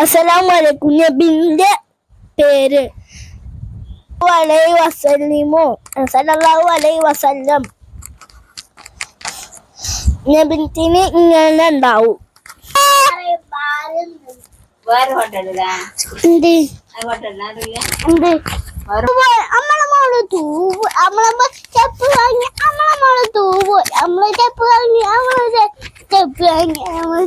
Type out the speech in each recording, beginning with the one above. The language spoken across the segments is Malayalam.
പകടാം അസലാമലൈക്കും നബിന്റെ പേര്. അലൈ വസല്ലിമോ. സല്ലല്ലാഹു അലൈ വസല്ലം. നബിത്തിന് ഇങ്ങനെ ഉണ്ടാവും. നമ്മളെ മോൾ തൂവ്. നമ്മളെ ചെപ്പ് വാങ്ങി നമ്മളെ മോൾ തൂവ്. നമ്മളെ ചെപ്പ് വാങ്ങി നമ്മളെ ചെപ്പ് വാങ്ങി നമ്മളെ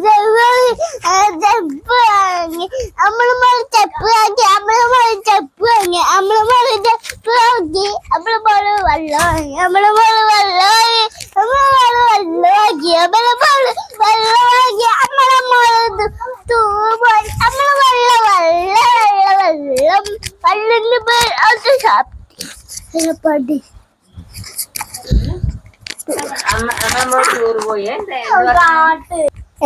ചെപ്പ് വാങ്ങി ആ ചെപ്പ് വാങ്ങി നമ്മളെ മോൾ ചെപ്പ് വാങ്ങി നമ്മളെ മോൾ ചെപ്പ് വാങ്ങി നമ്മളെ മോൾ വെള്ളം വാങ്ങി നമ്മളെ മോൾ വെള്ളം വാങ്ങി നമ്മളെ മോൾ വെള്ളം വാങ്ങി നമ്മളെ മോൾ വെള്ളം വാങ്ങി നമ്മളെ മോൾ തു- തൂവ് വാങ്ങി നമ്മളെ വെള്ളം വെള്ളം വെള്ളം. വെള്ളം പേര് അത് സാപ്പിടി അമ്മ അമ്മ ടൂർ പോയി?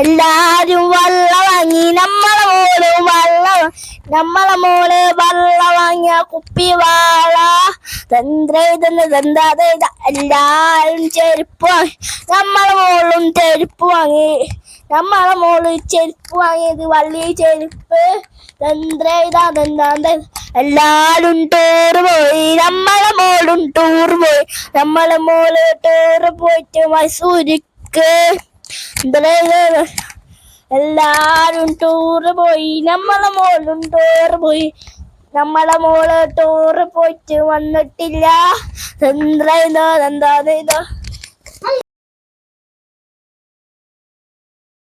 എല്ലാരും വള്ള വാങ്ങി നമ്മളെ മോൾ വള്ള നമ്മളെ മോൾ വള്ള വാങ്ങിയ കുപ്പി വാള. തന്ത്രാതെ എല്ലാരും ചെരുപ്പ് വാങ്ങി. നമ്മളെ മോളും ചെരുപ്പ് വാങ്ങി. നമ്മളെ മോൾ ചെരുപ്പ് വാങ്ങിയത് വള്ളി ചെരുപ്പ്. തന്ത്രാതെ എല്ലാരും ടൂറ് പോയി. നമ്മളെ മോളും ടൂർ പോയി. നമ്മളെ മോൾ ടൂറ് പോയിട്ട് മൈസൂരിക്ക് എല്ലാരും ടൂറ് പോയി. നമ്മളെ മോളും ടൂറ് പോയി. നമ്മളെ മോൾ ടൂറ് പോയിട്ട് വന്നിട്ടില്ല. എന്താ ഇതോ എന്താ ഇതോ